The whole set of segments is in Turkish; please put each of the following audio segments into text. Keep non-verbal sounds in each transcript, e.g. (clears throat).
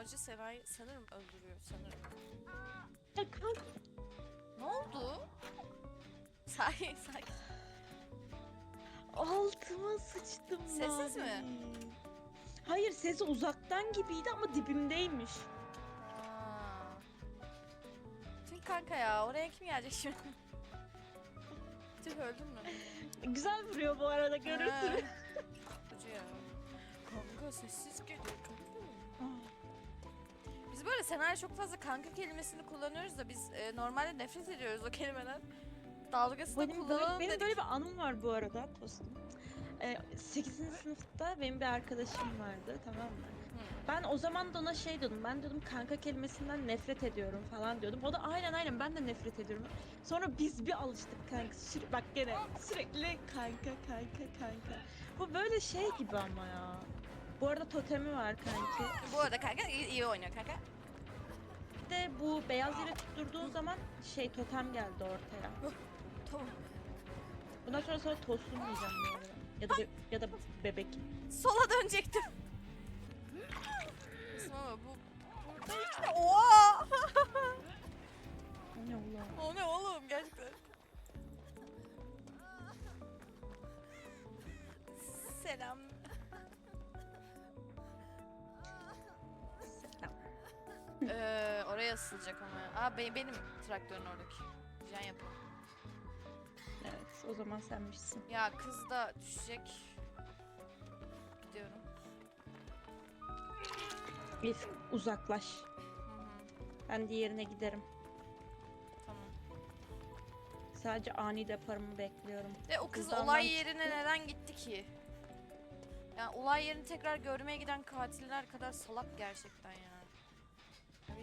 avcı Sena'yı sanırım öldürüyor sanırım. Ya kanka Ne oldu? Sakin sakin. altıma sıçtım Sessiz mi? Hayır sesi uzaktan gibiydi ama dibimdeymiş. Aa. Tüh kanka ya oraya kim gelecek şimdi? (laughs) Tüh öldün mü? Güzel vuruyor bu arada görürsün. Ya. Kanka sessiz geliyor kanka. Biz böyle senaryo çok fazla kanka kelimesini kullanıyoruz da biz e, normalde nefret ediyoruz o kelimeden. Dalgasını Benim, böyle, kullanalım benim dedik. böyle bir anım var bu arada tostum. Ee, 8. sınıfta benim bir arkadaşım vardı tamam mı? Ben o zaman da ona şey diyordum. Ben diyordum kanka kelimesinden nefret ediyorum falan diyordum. O da aynen aynen ben de nefret ediyorum. Sonra biz bir alıştık kanka. Süre, bak gene sürekli kanka kanka kanka. Bu böyle şey gibi ama ya. Bu arada totemi var kanki. Bu arada kanka iyi, iyi oynuyor kanka. Bir de bu beyaz yere tutturduğun zaman şey totem geldi ortaya. Tamam. Bundan sonra sonra tostum diyeceğim arada. Ya da be- ya da bebek. Sola dönecektim. Ama bu burada de Oha! O ne ulan? O ne oğlum gerçekten. Selam. Oraya ısılacak ama. Aa be- benim traktörün oradaki. Can yapalım. Evet o zaman senmişsin. Ya kız da düşecek. Gidiyorum. Elif uzaklaş. Ben diğerine giderim. Tamam. Sadece ani deparımı bekliyorum. Ve o kız Kızdan olay ben yerine çıktım. neden gitti ki? Yani olay yerini tekrar görmeye giden katiller kadar salak gerçekten ya.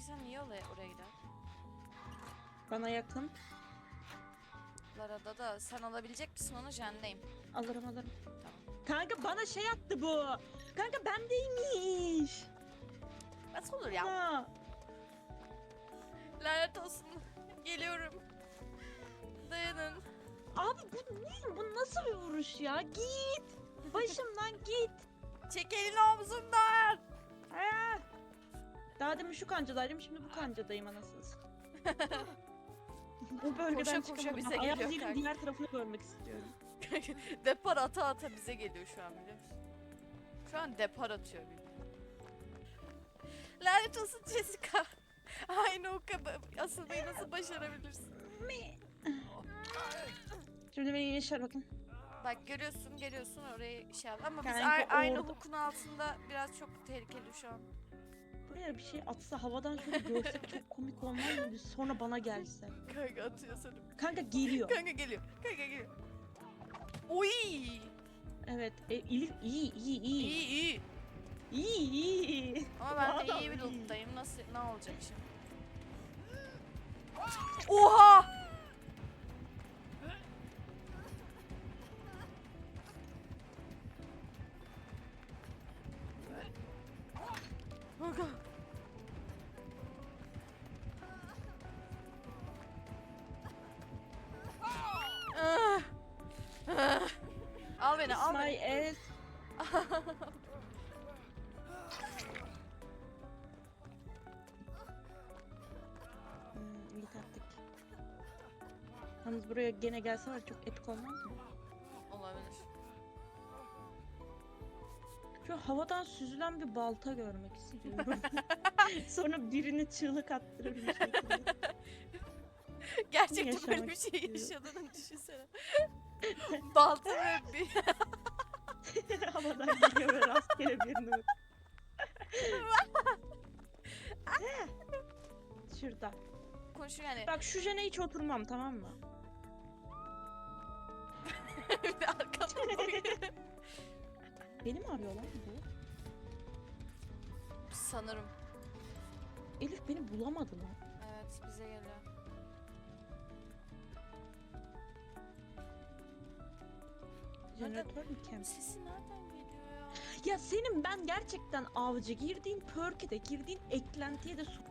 İnsan niye oraya, oraya gider? Bana yakın. Lara'da da sen alabilecek misin onu jendeyim. Alırım alırım. Tamam. Kanka bana şey attı bu. Kanka bendeymiş. Nasıl olur ya? Ha. Lanet olsun. Geliyorum. Dayanın. Abi bu ne? Bu nasıl bir vuruş ya? Git. Başımdan git. Çek elini omzumdan. Ha. Daha demin şu kancadaydım şimdi bu kancadayım satayım. (laughs) Bu bölgeden Koşa koşa çıkamıyorum. bize Ayağım geliyor yerin kanka. diğer tarafını görmek istiyorum. (laughs) depar ata ata bize geliyor şu an biliyor musun? Şu an depar atıyor bildiğin. Lanet olsun Jessica. (laughs) Aynı o kadar asılmayı nasıl başarabilirsin? Şimdi beni yaşar bakın. Bak görüyorsun geliyorsun oraya şey yap. Ama biz Kanka, aynı orada- hukukun altında biraz çok tehlikeli şu an. Buraya bir şey atsa havadan şöyle görsek (laughs) çok komik olmaz mı? Sonra bana gelse. Kanka atıyor sanırım. Kanka geliyor. Kanka geliyor. Kanka geliyor. Oy! Evet. E, iyi iyi iyi. İyi iyi. İyi iyi. Ama ben de Vallahi iyi bir iyi. loot'tayım. Nasıl ne olacak şimdi? Oha! Kanka. Al beni, al My beni. ass. Hmm. Yalnız buraya gene gelse var çok epik olmaz mı? Olabilir. Şu havadan süzülen bir balta görmek istiyorum. (laughs) (laughs) Sonra birini çığlık attırır bir (laughs) şekilde. (laughs) Gerçekten böyle Yaşamak bir şey istiyorum. yaşadığını düşünsene. (laughs) Balta ve bir... (laughs) havadan geliyor ve rastgele birini vur. Şurada. Konuşuyor yani. Bak şu jene hiç oturmam tamam mı? bir de koyuyor. Beni mi arıyor lan bu? Sanırım. Elif beni bulamadı lan. Evet bize geliyor. Jeneratör mü? Sesi nereden geliyor ya? Ya senin ben gerçekten avcı girdiğin perk'e de girdiğin eklentiye de su...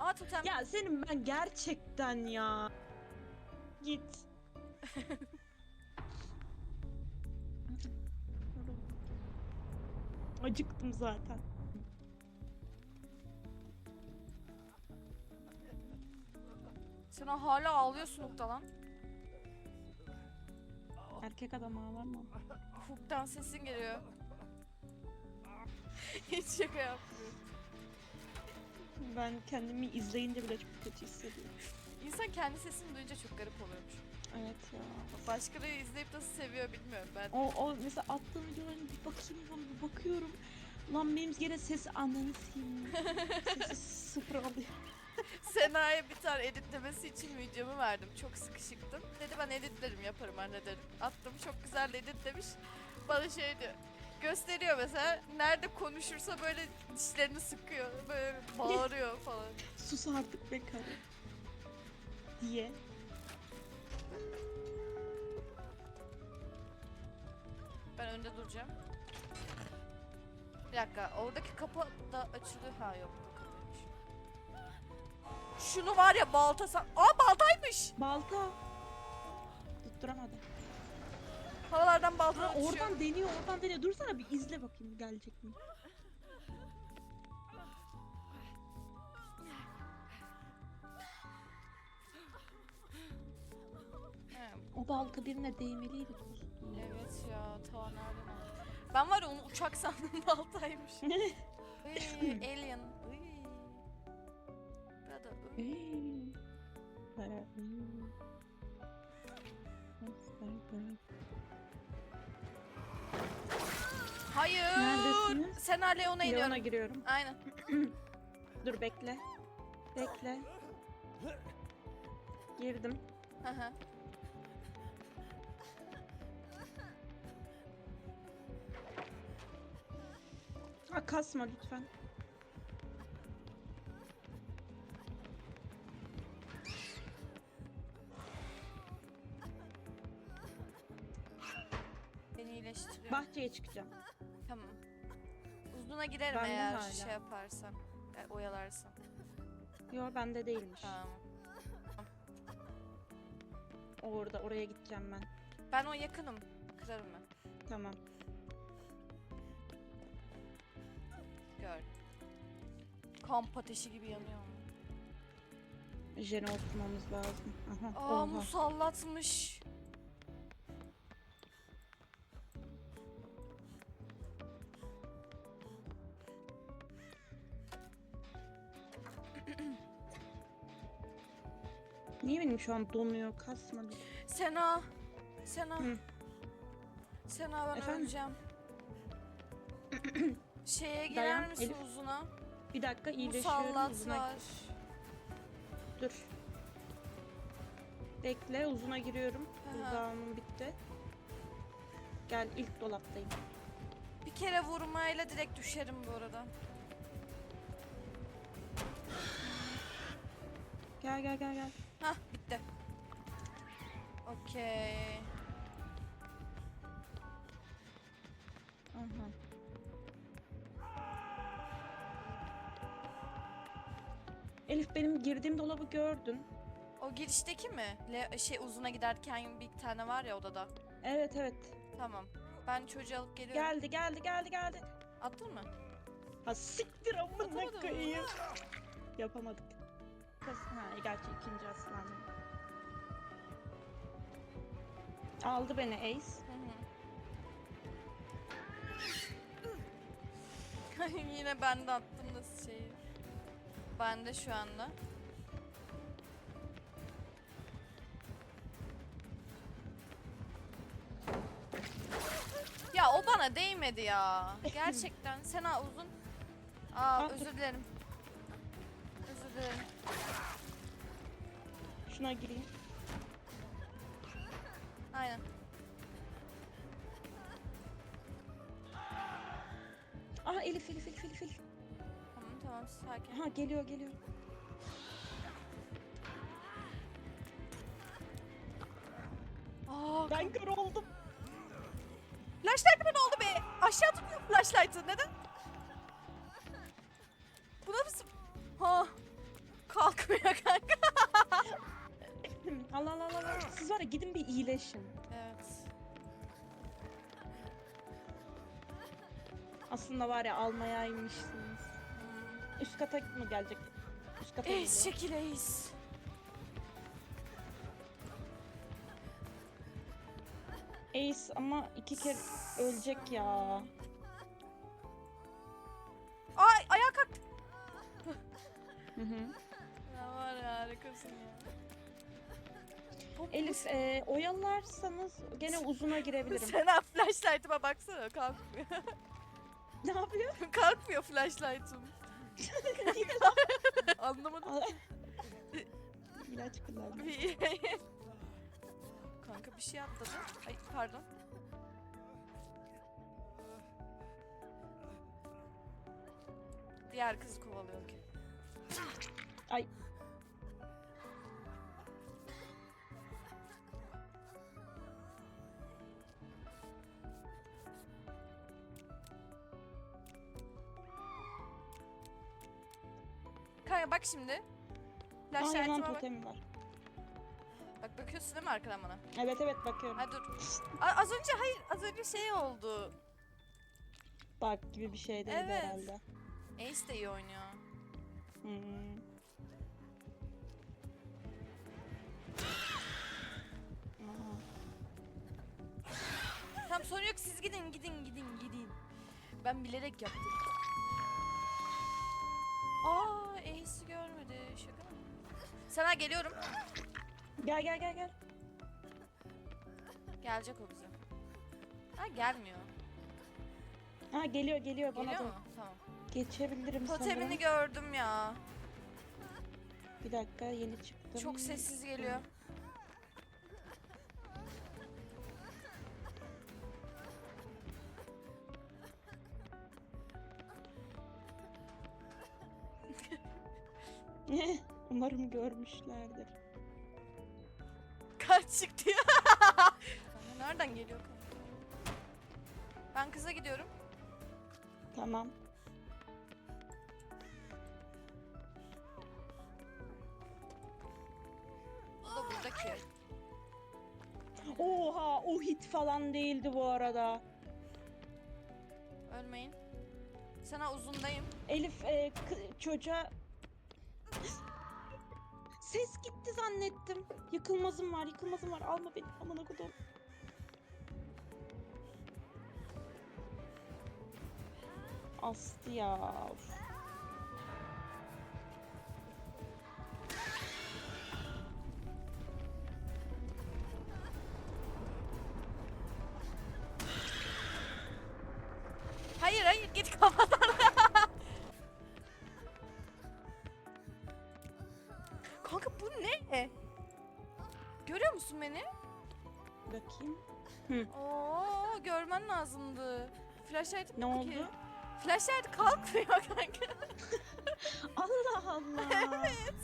Aa totem. Ya senin ben gerçekten ya. Git. (laughs) Acıktım zaten. Sen hala ağlıyorsun Ukta lan. Erkek adam ağlar mı? Hook'tan sesin geliyor. Hiç şaka yapmıyorum. Ben kendimi izleyince bile çok kötü hissediyorum. İnsan kendi sesini duyunca çok garip oluyormuş. Evet ya. Başkaları izleyip nasıl seviyor bilmiyorum ben. O, o mesela attığım videoların bir bakayım falan bir bakıyorum. Lan benim gene ses ananı silmiyor. (laughs) Sesi sıfır alıyor. Sena'ya bir tane editlemesi için videomu verdim. Çok sıkışıktım. Dedi ben editlerim yaparım anne dedim. Attım çok güzel editlemiş. Bana şey diyor. Gösteriyor mesela. Nerede konuşursa böyle dişlerini sıkıyor. Böyle bağırıyor (laughs) falan. Sus artık be karı. Diye. Ben önde duracağım. Bir dakika. Oradaki kapı da açılıyor. Ha yok. Şunu var ya balta san... Aa baltaymış. Balta. Tutturamadı. Havalardan balta Ha, oradan deniyor oradan deniyor. Dursana bir izle bakayım gelecek mi? He, O balta birine değmeliydi. Evet ya ta nereden aldı? Ben var ya onu uçak sandım (laughs) baltaymış. (laughs) Iy, alien. Para. Hayır. Neredesiniz? Sen hala Leon'a Leon'a iniyorum. giriyorum. Aynen. (clears throat) Dur bekle. Bekle. Girdim. Hı hı. Ha kasma lütfen. Beni iyileştiriyor. Bahçeye çıkacağım. Tamam. Uzuna girerim Ben eğer hala. şey yaparsan. E, oyalarsan. Yo bende değilmiş. Tamam. Orada oraya gideceğim ben. Ben o yakınım. Kırarım ben. Tamam. Gör. Kamp ateşi gibi yanıyor. Jene oturmamız lazım. Aha. Aa oha. musallatmış. Şu an donuyor? Kasmadı. Sena. Sena. Hı. Sena ben Efendim? öleceğim. (clears throat) Şeye girer Dayan, misin Elif. uzuna? Bir dakika iyileşiyorum. Musallat Uzuna... var. Dur. Bekle uzuna giriyorum. Aha. Uzağımın bitti. Gel ilk dolaptayım. Bir kere vurmayla direkt düşerim bu arada. Gel gel gel gel. Hah bitti. Okey. Elif benim girdiğim dolabı gördün. O girişteki mi? Le şey uzuna giderken bir tane var ya odada. Evet evet. Tamam. Ben çocuğu alıp geliyorum. Geldi geldi geldi geldi. Attın mı? Ha siktir amına Atamadın mı? koyayım. Yapamadık. Kız, ha gerçi ikinci aslan. Aldı beni Ace. Hı (laughs) hı. Yine ben de attım nasıl şeyi. Ben de şu anda. Ya o bana değmedi ya. (laughs) Gerçekten. Sena uzun. Aa özür dilerim. Şuna gireyim. Aynen. Aa Elif Elif Elif Elif Elif. Tamam tamam sakin. Ha geliyor geliyor. Aa, Ben kör oldum. Flashlight ne oldu be? Aşağı tutmuyor flashlight'ı. Neden? Bu nasıl? Ha. Kalkmıyor kanka. Allah Allah Allah. Siz var ya gidin bir iyileşin. Evet. Aslında var ya almaya inmişsiniz. Üst kata mı gelecek? Üst kata mı? Eyiz şekil eyiz. Ace ama iki kere ölecek ya. Ay ayağa kalktı. Hı hı. Ya var ya harikasın ya. Elif e, oyalarsanız gene uzuna girebilirim. (laughs) Sena flashlight'ıma baksana kalkmıyor. (laughs) ne yapıyor? (laughs) kalkmıyor flashlight'ım. Anlamadım. İlaç kullandım. Kanka bir şey atladı. Ay pardon. Diğer kızı kovalıyor ki. Bak şimdi. Aa Flashlight'ıma bak. totemi var. Bak bakıyorsun değil mi arkadan bana? Evet evet bakıyorum. Ha dur. A- az önce hayır az önce şey oldu. Bak gibi bir şey değil Evet. herhalde. Ace de iyi oynuyor. Hmm. Aha. Tamam sorun yok siz gidin gidin gidin gidin. Ben bilerek yaptım. Şaka mı? Sana geliyorum. Gel gel gel gel. Gelecek o bize. Ha gelmiyor. Ha geliyor geliyor bana Geliyor da. mu? Tamam. Geçebilirim Totemini sanırım. gördüm ya. Bir dakika yeni çıktım. Çok sessiz geliyor. (laughs) Umarım görmüşlerdir. Kaç çıktı ya? Kanka (laughs) Nereden geliyor kanka? Ben kıza gidiyorum. Tamam. O da buradaki. Oha o hit falan değildi bu arada. Ölmeyin. Sana uzundayım. Elif e, çocuğa Ses gitti zannettim. Yıkılmazım var, yıkılmazım var. Alma beni. Aman okudum. Astı ya. Of. Oo görmen lazımdı. Flashlight Ne oldu? Flashlight kalkmıyor kanka. (laughs) Allah Allah. evet.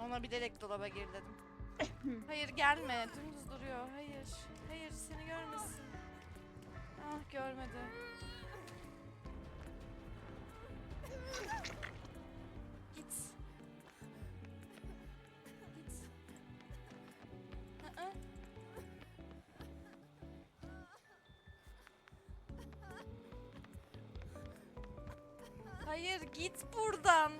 Ona bilerek dolaba gir dedim. Hayır gelme. Dümdüz duruyor. Hayır. Hayır seni görmesin. Ah görmedi. Git. Git. Aa. Hayır git buradan.